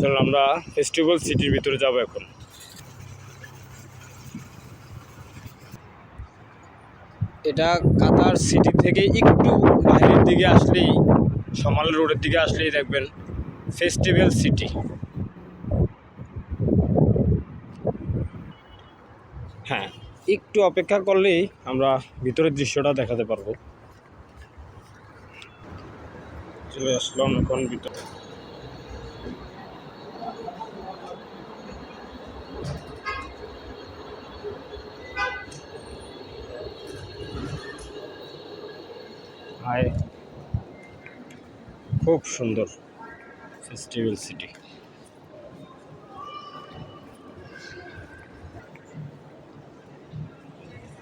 চলো, আমরা ফেস্টিভ্যাল সিটির ভিতরে যাব এখন। এটা কাতার সিটি থেকে একটু বাইরের দিকে আসলেই, সমাল রোডের দিকে আসলেই দেখবেন ফেস্টিভ্যাল সিটি হ্যাঁ একটু অপেক্ষা করলেই আমরা ভিতরের দৃশ্যটা দেখাতে পারব। চলে আসলাম এখন ভিতরে। হাই খুব সুন্দর ফেস্টিভ্যাল সিটি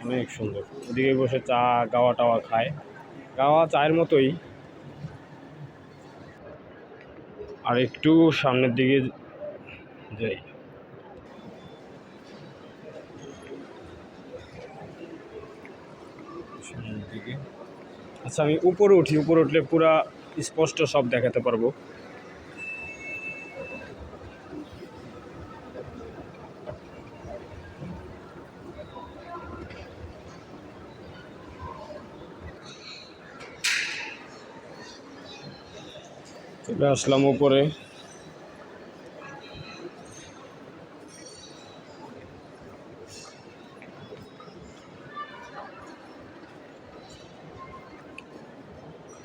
অনেক সুন্দর। ওদিকে বসে চা, গাওয়া টাওয়া খায়। গাওয়া চায়ের মতোই। আর একটু সামনের দিকে যাই। সামনের দিকে। আচ্ছা আমি উপরে উঠি উপরে উঠলে পুরা স্পষ্ট সব দেখাতে পারব। চলে আসলাম উপরে।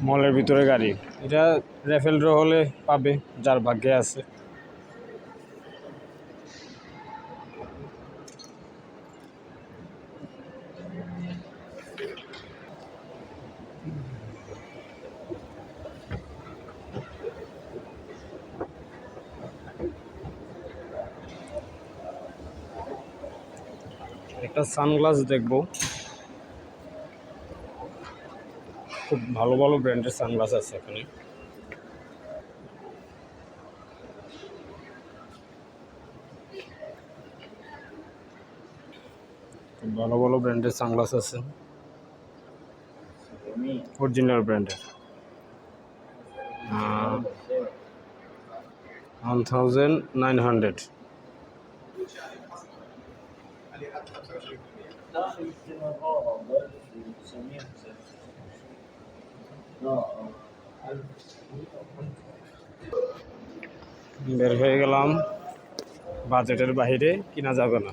মলের ভিতরে গাড়ি। এটা রেফেল ড্র হলে পাবে যার ভাগ্যে আছে। একটা সানগ্লাস দেখব। খুব ভালো ভালো ব্র্যান্ডের সানগ্লাস আছে এখানে। ভালো ভালো ব্র্যান্ডের সানগ্লাস আছে। অরিজিনাল ব্র্যান্ডের। ওয়ান থাউজেন্ড নাইন হান্ড্রেড বের হয়ে গেলাম। বাজেটের বাহিরে কিনা যাবে না।